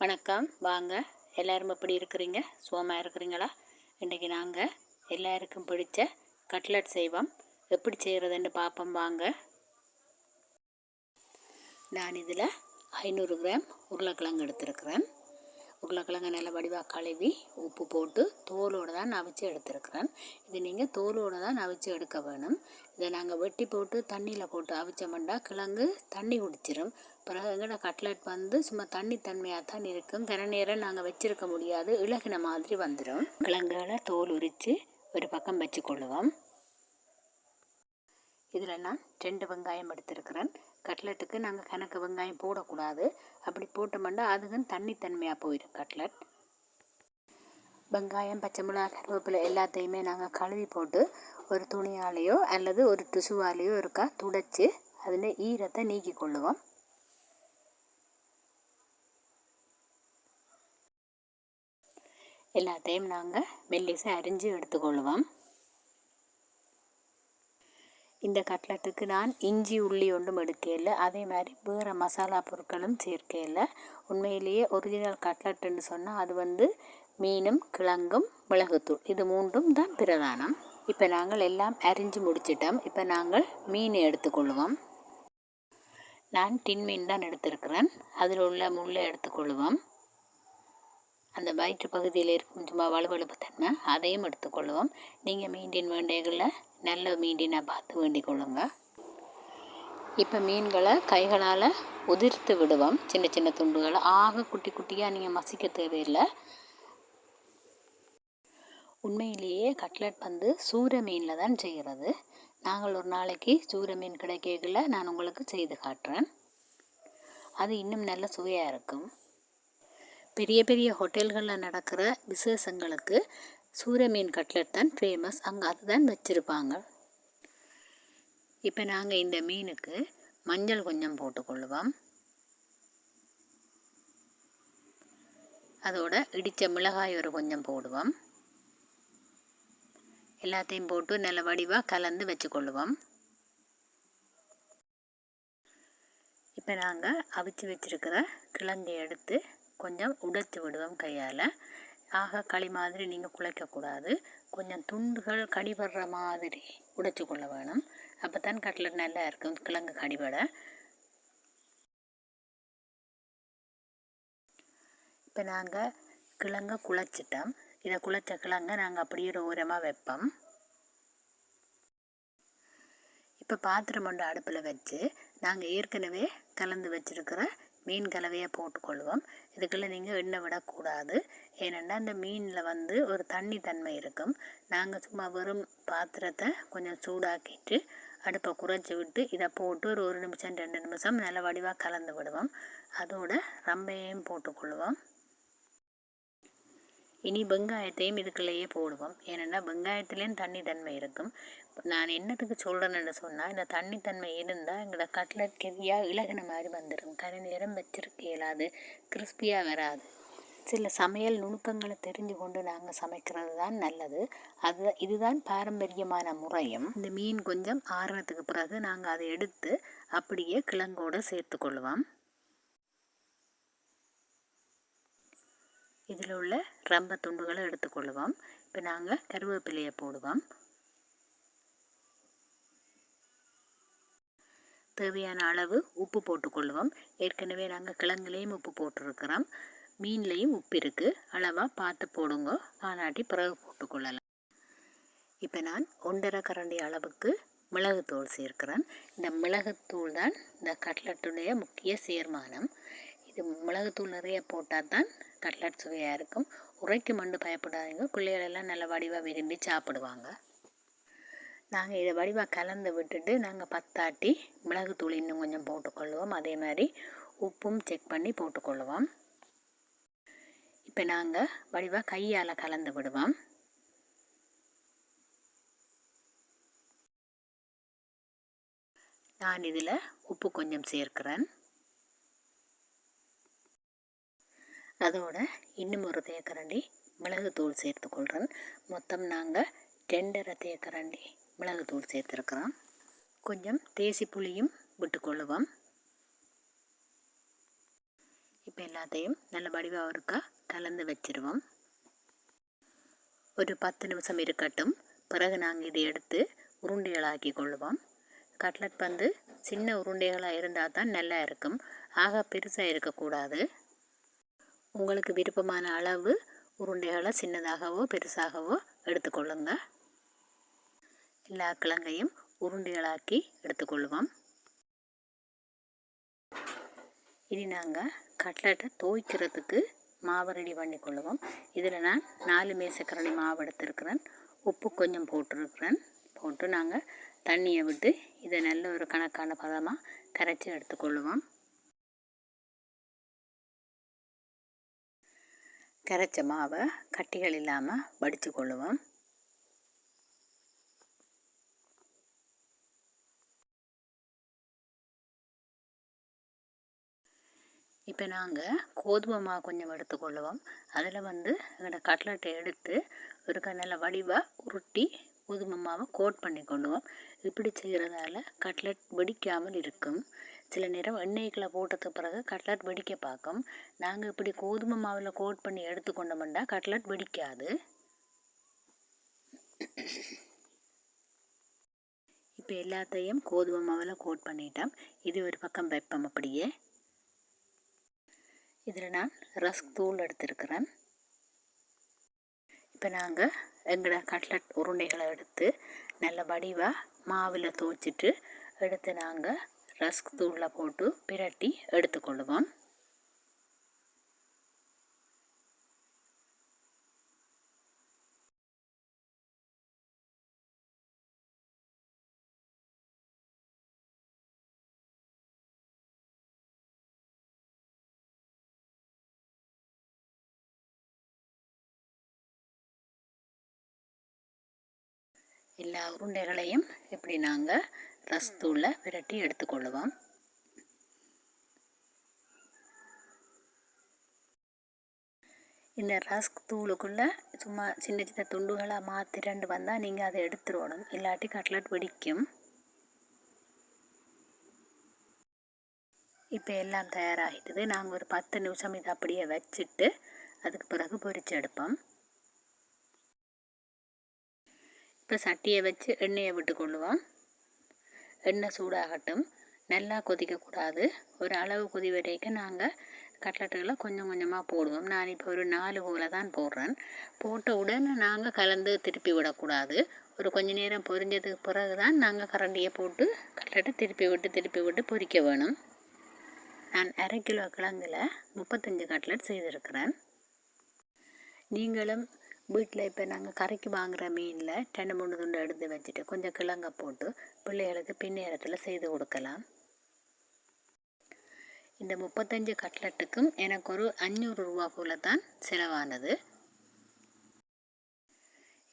வணக்கம். வாங்க. எல்லோரும் எப்படி இருக்கிறீங்க? சுகமாக இருக்கிறீங்களா? இன்றைக்கி நாங்கள் எல்லாருக்கும் பிடிச்ச கட்லட் செய்வோம். எப்படி செய்கிறதுன்னு பார்ப்போம். வாங்க. நான் இதில் ஐநூறு கிராம் உருளைக்கிழங்கு எடுத்துருக்குறேன். உருளைக்கிழங்கு நல்ல வடிவாக கழுவி உப்பு போட்டு தோலோடு தான் அவிச்சு எடுத்துருக்குறேன். இது நீங்கள் தோலோடு தான் அவிச்சு எடுக்க வேணும். இதை நாங்கள் வெட்டி போட்டு தண்ணியில் போட்டு அவிச்சோம்னா கிழங்கு தண்ணி குடிச்சிடும் பிறகு எங்கட கட்லெட் வந்து சும்மா தண்ணி தன்மையாக தான் இருக்கும். கன நேரம் நாங்கள் வச்சுருக்க முடியாது. இலகின மாதிரி வந்துடும் கிழங்குகளை தோல் உரித்து ஒரு பக்கம் வச்சு கொள்ளுவோம் இதில் நான் ரெண்டு வெங்காயம் எடுத்துருக்கிறேன். கட்லெட்டுக்கு நாங்கள் கணக்கு வெங்காயம் போடக்கூடாது. அப்படி போட்டோம்னா அதுக்கும் தண்ணித்தன்மையாக போயிடும் கட்லட். வெங்காயம் பச்சை மிளகா கருவேப்பிலை எல்லாத்தையுமே நாங்கள் கழுவி போட்டு ஒரு துணியாலேயோ அல்லது ஒரு டிசுவாலேயோ இருக்கா துடைச்சி அதில் ஈரத்தை நீக்கி கொள்ளுவோம். எல்லாத்தையும் நாங்கள் மெல்லிசை அரிஞ்சு எடுத்துக்கொள்வோம் இந்த கட்லட்டுக்கு நான் இஞ்சி உள்ளி ஒன்றும் எடுக்கல அதே மாதிரி வேறு மசாலா பொருட்களும் சேர்க்கல உண்மையிலேயே ஒரிஜினல் கட்லட்டுன்னு சொன்னால் அது வந்து மீனும் கிழங்கும் மிளகுத்தூள். இது மூன்றும் தான் பிரதானம். இப்போ நாங்கள் எல்லாம் அரிஞ்சு முடிச்சிட்டோம். இப்போ நாங்கள் மீன் எடுத்துக்கொள்வோம். நான் டின் மீன் தான் எடுத்திருக்கிறேன். அதில் உள்ள முள்ளை எடுத்துக்கொள்வோம். அந்த வயிற்று பகுதியில் இருக்கும் சும்மா வலுவழுப்பு தன்மை அதையும் எடுத்துக்கொள்வோம். நீங்கள் மீண்டின் வேண்டைகளில் நல்ல மீண்டினை பார்த்து வேண்டிக் கொள்ளுங்க. இப்போ மீன்களை கைகளால் உதிர்த்து விடுவோம். சின்ன சின்ன துண்டுகளை. ஆக குட்டி குட்டியாக நீங்கள் மசிக்க தேவையில்லை. உண்மையிலேயே கட்லட் வந்து சூர மீனில் தான் செய்கிறது. நாங்கள் ஒரு நாளைக்கு சூர மீன் கிடைக்கல நான் உங்களுக்கு செய்து காட்டுறேன். அது இன்னும் நல்ல சுவையாக இருக்கும். பெரிய பெரிய ஹோட்டல்களில் நடக்கிற விசேஷங்களுக்கு சூரிய மீன் கட்லட் தான் ஃபேமஸ் அங்கே அதுதான் வச்சுருப்பாங்க. இப்போ நாங்கள் இந்த மீனுக்கு மஞ்சள் கொஞ்சம் போட்டுக்கொள்ளுவோம் அதோட இடித்த மிளகாய் ஒரு கொஞ்சம் போடுவோம். எல்லாத்தையும் போட்டு நல்ல வடிவாக கலந்து வச்சுக்கொள்ளுவோம் இப்போ நாங்கள் அவிச்சு வச்சுருக்கிற கிழங்கை எடுத்து கொஞ்சம் உடைத்து விடுவோம் கையால். ஆக களி மாதிரி நீங்கள் குழைக்கக்கூடாது கொஞ்சம் துண்டுகள் கடிபடுற மாதிரி உடைச்சி கொள்ள வேணும். அப்போ தான் கட்லட் நல்லா இருக்கும். கிழங்கு கடிபட. இப்போ நாங்கள் கிழங்க குழைச்சிட்டோம் இதை குழைச்ச கிழங்க நாங்கள் அப்படியே ஓரமாக வைப்போம். இப்போ பாத்திரம் கொண்டு அடுப்பில் வச்சு நாங்கள் ஏற்கனவே கலந்து வச்சுருக்கிற மீன் கலவையை போட்டுக்கொள்வோம். இதுக்குள்ளே நீங்கள் எண்ணெய் விடக்கூடாது. ஏனென்றால் அந்த மீனில் வந்து ஒரு தண்ணி தன்மை இருக்கும். நாங்கள் சும்மா வெறும் பாத்திரத்தை கொஞ்சம் சூடாக்கிட்டு அடுப்பை குறைச்சி விட்டு இதை போட்டு ஒரு ஒரு நிமிஷம் ரெண்டு நிமிஷம் நல்ல வடிவாக கலந்து விடுவோம். அதோட ரம்பையும் போட்டுக்கொள்வோம். இனி வெங்காயத்தையும் இதுக்குள்ளேயே போடுவோம். ஏன்னா வெங்காயத்துலேயும் தண்ணி தன்மை இருக்கும். நான் என்னத்துக்கு சொல்கிறேன்னு சொன்னால் இந்த தண்ணி தன்மை இருந்தால் எங்களோட கட்லட் கெவியாக இலகின மாதிரி வந்துடும். கரை நேரம் வச்சிருக்க இயலாது. கிறிஸ்பியாக வராது. சில சமையல் நுணுக்கங்களை தெரிஞ்சு கொண்டு நாங்கள் சமைக்கிறது தான் நல்லது. அது இதுதான் பாரம்பரியமான முறையும். இந்த மீன் கொஞ்சம் ஆறுனத்துக்கு பிறகு நாங்கள் அதை எடுத்து அப்படியே கிழங்கோடு சேர்த்துக்கொள்வோம். இதில் உள்ள ரம்ப துண்டுகளை எடுத்துக்கொள்வோம் இப்போ நாங்கள் கருவேப்பிலையை போடுவோம். தேவையான அளவு உப்பு போட்டுக்கொள்வோம் ஏற்கனவே நாங்கள் கிழங்குலேயும் உப்பு போட்டிருக்கிறோம். மீன்லேயும் உப்பு இருக்குது அளவாக பார்த்து போடுங்க. காணாட்டி பிறகு போட்டுக்கொள்ளலாம் இப்போ நான் ஒன்றரை கரண்டி அளவுக்கு மிளகுத்தூள் சேர்க்கிறேன். இந்த மிளகுத்தூள் தான் இந்த கட்லட்டுடைய முக்கிய சேர்மானம். இது மிளகுத்தூள் நிறைய போட்டால் தான் கட்லட் சுவையாக இருக்கும். உரைக்கு மண்டு பயப்படாதீங்க. பிள்ளைகளெல்லாம் நல்ல வடிவாக விரும்பி சாப்பிடுவாங்க. நாங்கள் இதை வடிவாக கலந்து விட்டுட்டு நாங்கள் பத்தாட்டி மிளகுத்தூள் இன்னும் கொஞ்சம் போட்டுக்கொள்வோம். அதே மாதிரி உப்பும் செக் பண்ணி போட்டுக்கொள்வோம். இப்போ நாங்கள் வடிவாக கையால் கலந்து விடுவோம். நான் இதில் உப்பு கொஞ்சம் சேர்க்கிறேன். அதோட இன்னும் ஒரு தேக்கரண்டி மிளகுத்தூள் சேர்த்துக்கொள்கிறேன் மொத்தம் நாங்கள் ரெண்டரை தேக்கரண்டி மிளகுத்தூள் சேர்த்துருக்குறோம். கொஞ்சம் தேசி புளியும் விட்டுக்கொள்ளுவோம். இப்போ எல்லாத்தையும் நல்ல வடிவாக இருக்கா கலந்து வச்சிருவோம். ஒரு பத்து நிமிஷம் இருக்கட்டும். பிறகு நாங்கள் இதை எடுத்து உருண்டைகளாக்கி கொள்ளுவோம். கட்லட் வந்து சின்ன உருண்டைகளாக இருந்தால் தான் நல்லா இருக்கும். ஆக பெருசாக இருக்கக்கூடாது. உங்களுக்கு விருப்பமான அளவு உருண்டைகளை சின்னதாகவோ பெருசாகவோ எடுத்துக்கொள்ளுங்க. எல்லா கிழங்கையும் உருண்டைகளாக்கி எடுத்துக்கொள்ளுவோம் இனி நாங்கள் கட்லெட்டை துவைக்கிறதுக்கு மாவு ரெடி பண்ணி கொள்ளுவோம் இதில் நான் நாலு மேசக்கரளி மாவு எடுத்திருக்கிறேன். உப்பு கொஞ்சம் போட்டிருக்கிறேன். போட்டு நாங்கள் தண்ணியை விட்டு இதை நல்ல ஒரு கணக்கான பதமாக கரைச்சி எடுத்துக்கொள்ளுவோம் கரைச்ச மாவை கட்டிகள் இல்லாமல் வடித்து கொள்ளுவோம். இப்போ நாங்கள் கோதுமை மாவு கொஞ்சம் எடுத்துக்கொள்ளுவோம் அதில் வந்து எங்களோட கட்லெட்டை எடுத்து ஒரு நல்ல வடிவாக உருட்டி கோதுமை மாவை கோட் பண்ணி கொள்ளுவோம். இப்படி செய்கிறதால கட்லெட் வெடிக்காமல் இருக்கும். சில நேரம் எண்ணெய்களை போட்டதுக்கு பிறகு கட்லட் வெடிக்க பார்க்கும். நாங்கள் இப்படி கோதுமை மாவில் கோட் பண்ணி எடுத்துக்கொண்டோம்னா கட்லட் வெடிக்காது. இப்போ எல்லாத்தையும் கோதுமை மாவில் கோட் பண்ணிட்டோம். இது ஒரு பக்கம் வைப்போம் அப்படியே. இதில் நான் ரஸ்க் தூள் எடுத்திருக்கிறேன். இப்போ நாங்கள் எங்களோட கட்லட் உருண்டைகளை எடுத்து நல்ல வடிவாக மாவில் துவச்சிட்டு எடுத்து நாங்கள் ரஸ்க் தூளில் போட்டு பிரட்டி எடுத்துக்கொள்ளுவோம் எல்லா உருண்டைகளையும் இப்படி நாங்கள் ரசத்தூளில் விரட்டி எடுத்துக்கொள்ளுவோம். இந்த ரஸ்க் தூளுக்குள்ளே சும்மா சின்ன சின்ன துண்டுகளாக மாத்திரண்டு ரெண்டு வந்தால் நீங்கள் அதை எடுத்துருவணும். இல்லாட்டி கட்லட் வெடிக்கும். இப்போ எல்லாம் தயாராகிட்டது. நாங்கள் ஒரு பத்து நிமிஷம் இதை அப்படியே வச்சுட்டு அதுக்கு பிறகு பொரிச்சு எடுப்போம். இப்போ சட்டியை வச்சு எண்ணெயை விட்டு கொள்ளுவோம் எண்ணெய் சூடாகட்டும். நல்லா கொதிக்கக்கூடாது. ஒரு அளவு கொதி வரைக்கும் நாங்கள் கட்லட்டுகளை கொஞ்சம் கொஞ்சமாக போடுவோம். நான் இப்போ ஒரு நாலு போல தான் போடுறேன். போட்ட உடனே நாங்கள் கலந்து திருப்பி விடக்கூடாது. ஒரு கொஞ்ச நேரம் பொரிஞ்சதுக்கு பிறகு தான் நாங்கள் கரண்டியை போட்டு கட்லட்டை திருப்பி விட்டு திருப்பி விட்டு பொரிக்க வேணும். நான் அரை கிலோ கிழங்கில் முப்பத்தஞ்சு கட்லட் செய்திருக்கிறேன். நீங்களும் வீட்டில் இப்போ நாங்கள் கரைக்கு வாங்குகிற மீனில் ரெண்டு மூணு துண்டு எடுத்து வச்சுட்டு கொஞ்சம் கிழங்க போட்டு பிள்ளைகளுக்கு பின்னேரத்தில் செய்து கொடுக்கலாம். இந்த முப்பத்தஞ்சு கட்லட்டுக்கும் எனக்கு ஒரு அஞ்சூறு ரூபா போல தான் செலவானது.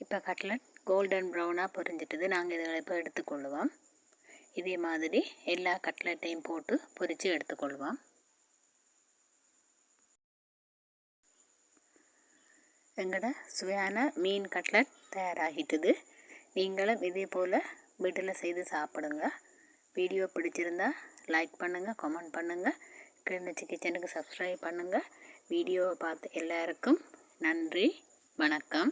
இப்போ கட்லட் கோல்டன் ப்ரௌனாக பொரிஞ்சிட்டது. நாங்கள் இதில் இப்போ எடுத்துக்கொள்ளுவோம் இதே மாதிரி எல்லா கட்லட்டையும் போட்டு பொரித்து எடுத்துக்கொள்வோம். எங்களோட சுவையான மீன் கட்லட் தயாராகிட்டுது. நீங்களும் இதே போல் வீட்டில் செய்து சாப்பிடுங்க. வீடியோ பிடிச்சிருந்தா லைக் பண்ணுங்கள் கமெண்ட் பண்ணுங்கள் கிளிநொச்சி கிச்சனுக்கு சப்ஸ்கிரைப் பண்ணுங்கள் வீடியோவை பார்த்து எல்லாருக்கும் நன்றி வணக்கம்.